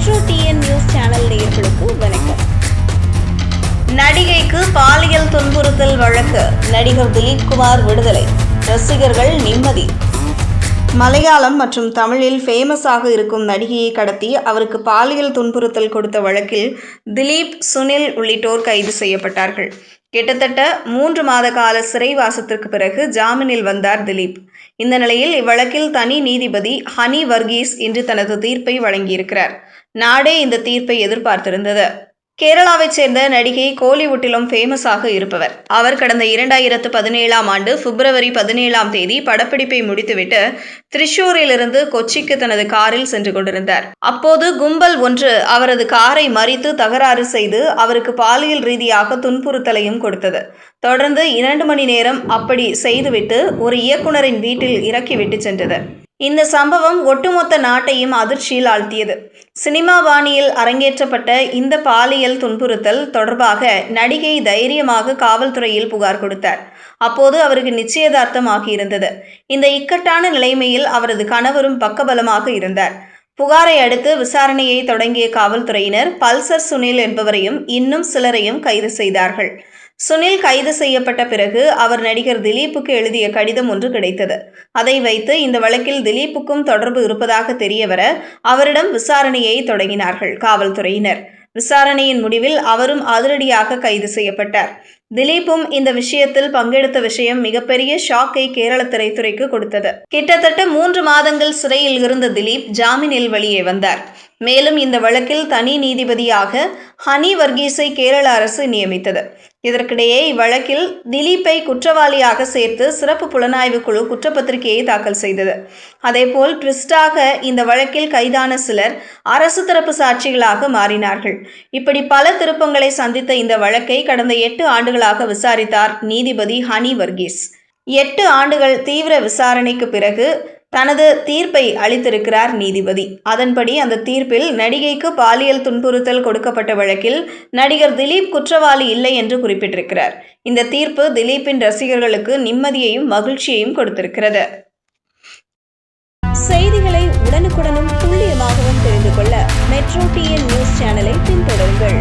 Metro TN news channel நேயர்களுக்கு வணக்கம். நடிகைக்கு பாலியல் துன்புறுத்தல் வழக்கு. நடிகர் திலீப் குமார் விடுதலை. ரசிகர்கள் நிம்மதி. மலையாளம் மற்றும் தமிழில் ஃபேமஸாக இருக்கும் நடிகையை கடத்தி அவருக்கு பாலியல் துன்புறுத்தல் கொடுத்த வழக்கில் திலீப் சுனில் உள்ளிட்டோர் கைது செய்யப்பட்டார்கள். கிட்டத்தட்ட மூன்று மாத கால சிறைவாசத்திற்கு பிறகு ஜாமீனில் வந்தார் திலீப். இந்த நிலையில் இவ்வழக்கில் தனி நீதிபதி ஹனி வர்கீஸ் இன்று தனது தீர்ப்பை வழங்கியிருக்கிறார். நாடே இந்த தீர்ப்பை எதிர்பார்த்திருந்தது. கேரளாவைச் சேர்ந்த நடிகை கோலிவுட்டிலும் ஃபேமஸாக இருப்பவர். அவர் கடந்த இரண்டாயிரத்து பதினேழாம் ஆண்டு பிப்ரவரி பதினேழாம் தேதி படப்பிடிப்பை முடித்துவிட்டு திரிஷூரிலிருந்து கொச்சிக்கு தனது காரில் சென்று கொண்டிருந்தார். அப்போது கும்பல் ஒன்று அவரது காரை மறித்து தகராறு செய்து அவருக்கு பாலியல் ரீதியாக துன்புறுத்தலையும் கொடுத்தது. தொடர்ந்து இரண்டு மணி நேரம் அப்படி செய்துவிட்டு ஒரு இயக்குனரின் வீட்டில் இறக்கிவிட்டு சென்றது. இந்த சம்பவம் ஒட்டுமொத்த நாட்டையும் அதிர்ச்சியில் ஆழ்த்தியது. சினிமா வாணியில் அரங்கேற்றப்பட்ட இந்த பாலியல் துன்புறுத்தல் தொடர்பாக நடிகை தைரியமாக காவல்துறையில் புகார் கொடுத்தார். அப்போது அவருக்கு நிச்சயதார்த்தம் ஆகியிருந்தது. இந்த இக்கட்டான நிலைமையில் அவரது கணவரும் பக்கபலமாக இருந்தார். புகாரை அடுத்து விசாரணையை தொடங்கிய காவல்துறையினர் பல்சர் சுனில் என்பவரையும் இன்னும் சிலரையும் கைது செய்தார்கள். சுனில் கைது செய்யப்பட்ட பிறகு அவர் நடிகர் திலீப்புக்கு எழுதிய கடிதம் ஒன்று கிடைத்தது. அதை வைத்து இந்த வழக்கில் திலீப்புக்கும் தொடர்பு இருப்பதாக தெரியவர அவரிடம் விசாரணையை தொடங்கினார்கள் காவல்துறையினர். விசாரணையின் முடிவில் அவரும் அதிரடியாக கைது செய்யப்பட்டார். திலீப்பும் இந்த விஷயத்தில் பங்கெடுத்த விஷயம் மிகப்பெரிய ஷாக்கை கேரள திரைத்துறைக்கு கொடுத்தது. கிட்டத்தட்ட மூன்று மாதங்கள் சிறையில் இருந்த திலீப் ஜாமீனில் வெளியே வந்தார். மேலும் இந்த வழக்கில் தனி நீதிபதியாக ஹனி வர்கீஸை கேரள அரசு நியமித்தது. இதற்கிடையே இவ்வழக்கில் திலீப்பை குற்றவாளியாக சேர்த்து சிறப்பு புலனாய்வு குழு குற்றப்பத்திரிகையை தாக்கல் செய்தது. அதேபோல் ட்விஸ்டாக இந்த வழக்கில் கைதான சிலர் அரசு தரப்பு சாட்சிகளாக மாறினார்கள். இப்படி பல திருப்பங்களை சந்தித்த இந்த வழக்கை கடந்த எட்டு ஆண்டுகள் ஆண்டுகளாக விசாரித்தார் நீதிபதி ஹனி வர்கீஸ். எட்டு ஆண்டுகள் தீவிர விசாரணைக்கு பிறகு தனது தீர்ப்பை அளித்திருக்கிறார் நீதிபதி. அதன்படி அந்த தீர்ப்பில் நடிகைக்கு பாலியல் துன்புறுத்தல் கொடுக்கப்பட்ட வழக்கில் நடிகர் திலீப் குற்றவாளி இல்லை என்று குறிப்பிட்டிருக்கிறார். இந்த தீர்ப்பு திலீப்பின் ரசிகர்களுக்கு நிம்மதியையும் மகிழ்ச்சியையும் கொடுத்திருக்கிறது. செய்திகளை உடனுக்குடனும் துல்லியமாகவும் தெரிந்து கொள்ள மெட்ரோ டிஎன் நியூஸ் சேனலை பின்தொடருங்கள்.